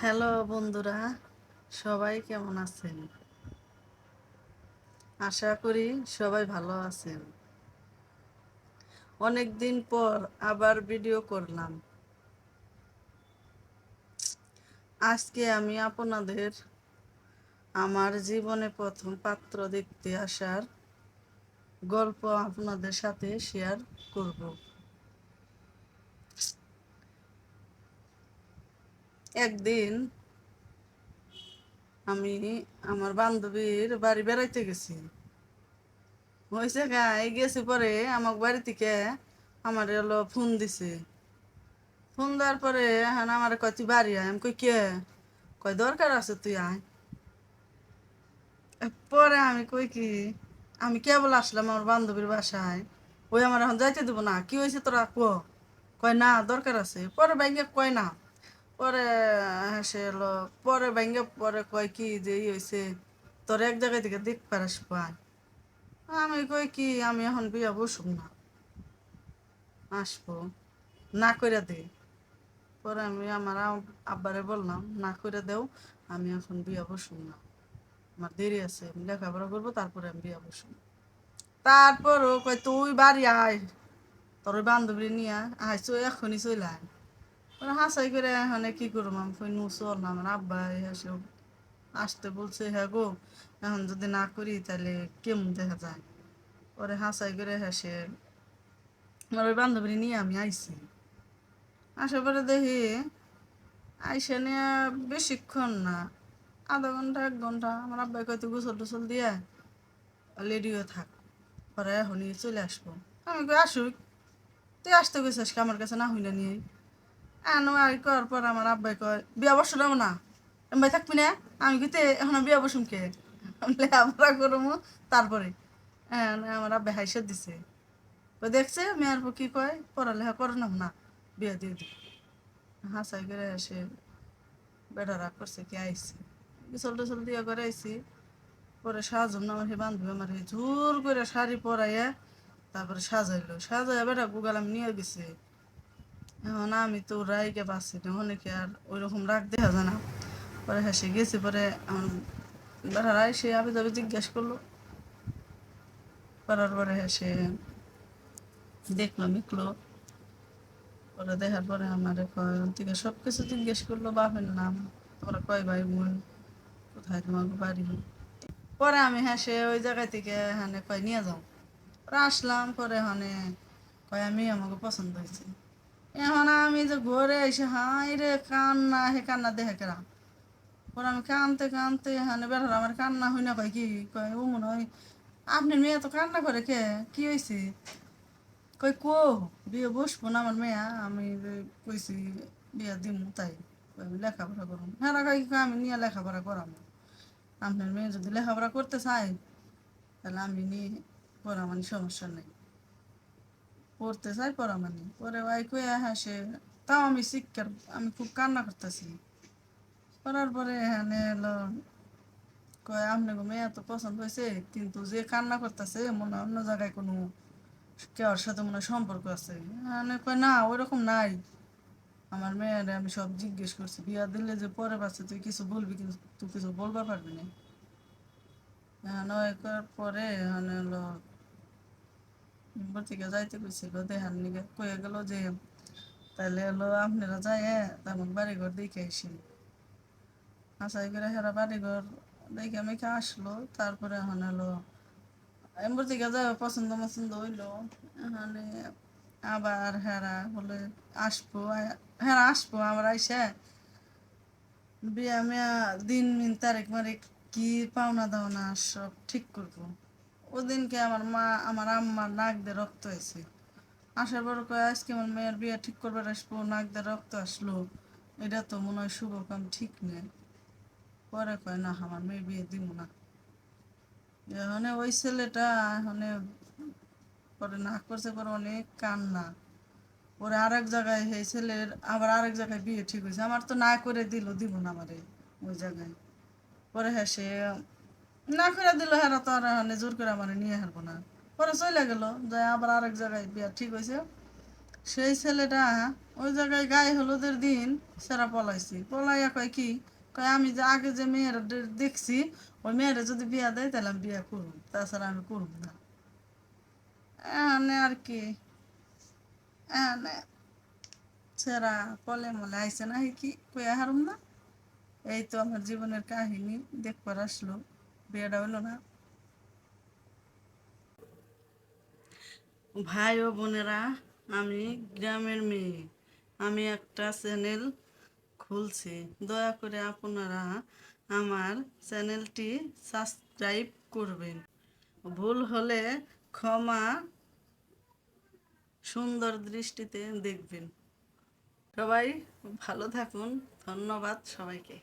Hello বন্ধুরা, সবাই কেমন আছেন? আশা করি সবাই ভালো আছেন। অনেক দিন পর আবার ভিডিও করলাম। আজকে আমি আপনাদের আমার জীবনে প্রথম পাত্র দেখতে আসার গল্প আপনাদের সাথে শেয়ার করব। একদিন আমি আমার বান্ধবীর বাড়ি বেড়াইতে গেছি। ওই জায়গায় গেছি পরে আমার বাড়ি থেকে আমার হলো ফোন দিছে। ফোন দেওয়ার পরে এখন আমার কয় বাড়ি আয়? আমি কই, কে? কয়, দরকার আছে, তুই আয়। পরে আমি কই কি, আমি কেবল আসলাম আমার বান্ধবীর বাসায়। ওই আমার এখন যাইতে দেবো না, কি হয়েছে তোরা কো? কয়, না, দরকার আছে। পরে ব্যাংকে কয়, না। পরে সে এলো। পরে ব্যাংকে পরে কয় কি যে ই হয়েছে তোর এক জায়গায় থেকে দেখ পারাস পায় আমি কই কি, আমি এখন বিয়া বসুম না। আসব। না করে দে। পরে আমি আমার আব্বারে বললাম, না করে দেও, আমি এখন বিয়া বসুম না। আমার দেরি আছে, আমি লেখাপড়া করব, তারপরে আমি বিয়া বসুম। তারপর ও কয়, তুই বাড়ি আয়। তোর বান্ধবী নিয়ে আইসো এখনই চলে আয়। ওরা হাসাই করে এখন কি করব? আমি কই নু চল না, আমার আব্বা এসে আসতে বলছে হ্যাঁ গো, এখন যদি না করি তাহলে কেমন দেখা যায়? পরে হাসাই করে হেসে, আমার ওই বান্ধবী নিয়ে আমি আইছি। আসার পরে দেখি, আইসা নিয়ে বেশিক্ষণ না, আধা ঘণ্টা, এক ঘণ্টা, আমার আব্বাই কয়তো গোসল টোসল দিয়ে লেডিও থাক, পরে এখনই চলে আসব। আমি কই, আসুক, তুই আসতে গেছিস আমার কাছে না হইলে নিয়ে? আনো আর করার পর আমার আব্বাই কয়, বিয়া বসলাম না। ভাই থাকবি না, আমি কিন্তু এখন বিয়া বসুম কে? লেখাপড়া করব তারপরে। হ্যাঁ আমার আব্বাই হাইসা দিছে। তো দেখছে? মেয়ের পর কি কয়, পড়ালেখা করলাম না বিয়া দিয়ে দি। হাসাই করে এসে বেটা রাগ করছে কি আইসি। গোসল টোসল দিয়ে করে আইসি। পরে সাজম না আমার হে বান্ধবী আমার জোর করে শাড়ি পরাইয়া তারপরে সাজাইলো। সাজাইয়া বেটা গুগাল আমি নিয়ে গেছে। এখন আমি তো রাইকে পাচ্ছি না, অনেকে আর ওই রকম রাগ দেখা যায় না। পরে হেসে গেছি, পরে আমার সে আবে যাবে জিজ্ঞেস করল। করার পরে হেসে দেখল, মিকলো। পরে দেখার পরে আমার থেকে সব কিছু জিজ্ঞেস করল, বাপের নাম। তোমরা কয় ভাই বোন? কোথায় তোমাকে বাড়ি? পরে আমি হেসে ওই জায়গা থেকে হানে কয়, নিয়ে যাও। পরে আসলাম, পরে হানে কয়, আমি আমাকে পছন্দ হয়েছে। এখন আমি যে ঘরে এসে হাই রে কান্না, হে কান্না দেখে কেরা? পরে আমি কানতে কানতে হানে বেড়ার আমার কান্না হই না, কয় কি, কয়, ও মনে হয় আপনার মেয়ে তো কান্না করে কে? কি হয়েছে কই কো, বিয়ে বসবো না আমার মেয়া? আমি কইছি বিয়া দিম তাই। আমি লেখাপড়া করুন হ্যাঁ কি আমি নিয়ে লেখাপড়া করাবো আপনার মেয়ে যদি লেখাপড়া করতে চায়, তাহলে আমি নিয়ে পড়া মানে সমস্যা নেই। পড়তে চাই, পড়া মানে। পরে ওই কই হাসে, তাও আমি শিক্ষার, আমি খুব কান্না করতেছি। করার পরে এখানে এলো, কয়, আপনাকে মেয়ে তো পছন্দ হয়েছে, কিন্তু যে কান্না করতেছে, মনে অন্য জায়গায় কোনো কেউর সাথে মনে সম্পর্ক আছে। মানে কয়, না ওই রকম নাই। আমার মেয়ের আমি সব জিজ্ঞেস করছি, বিয়া দিলে যে পরে পাচ্ছে তুই কিছু বলবি, কিন্তু তুই কিছু বলবা পারবি না? হ্যাঁ নয় করার পরে মানে হলো থেকে যাইতে কইছিল দেখার নিগে কয়ে গেল যে তাহলে হলো আপনারা যায় তেমন বাড়িঘর দেখে আসি আশাই করে হেরা বাড়িঘর দেখে মেখে আসলো, তারপরে এখন হলো এমন থেকে যাবে পছন্দ মছন্দ হইল। এখানে আবার হেরা বলে, আসব, হেরা আসব, আমার আইসে বিয়া মিয়া দিন মিন তারিখ মারিখ কি পাওনা দাওনা সব ঠিক করব। ওদিনকে আমার মা, আমার আম্মার নাক দিয়ে রক্ত হয়েছে। আসার পর কয়, আজকে আমার মেয়ের বিয়ে ঠিক করবার আসব, নাক দিয়ে রক্ত আসলো। এটা তো মনে হয় শুভ কাম, ঠিক নেই। পরে কয়, না, আমার মেয়ে বিয়ে দিব না। এখানে ওই ছেলেটা এখানে পরে না করছে, পরে অনেক কান্না। পরে আরেক জায়গায় সেই ছেলের, আবার আরেক জায়গায় বিয়ে ঠিক হয়েছে। আমার তো না করে দিল দিব না আমারে, ওই জায়গায়। পরে হ্যাঁ সে না করে দিল হ্যাঁ তো আর জোর করে আমার নিয়ে হারবো না। পরে চলে গেল যে আবার আরেক জায়গায় বিয়া ঠিক হয়েছে সেই ছেলেটা ওই জায়গায় গায়ে হলুদের দিন সেরা পলাইছি। পলাইয়া কয় কি? কয় আমি যে আগে যে মেয়ের দেখছি, ওই মেয়েরা যদি বিয়া দেয় তাহলে আমি বিয়া করব, তাছাড়া আমি করব না। আর কি? সেরা পলে মলে আইসে না কি? কয়ে হারুম না? এই তো আমার জীবনের কাহিনী দেখবার আসলো। বিয়েটা হলো না। ভাই ও বোনেরা, আমি গ্রামের মেয়ে। আমি একটা চ্যানেল খুলছি। দয়া করে আপনারা আমার চ্যানেলটি সাবস্ক্রাইব করবেন। ভুল হলে ক্ষমা সুন্দর দৃষ্টিতে দেখবেন। সবাই ভালো থাকুন। ধন্যবাদ সবাইকে।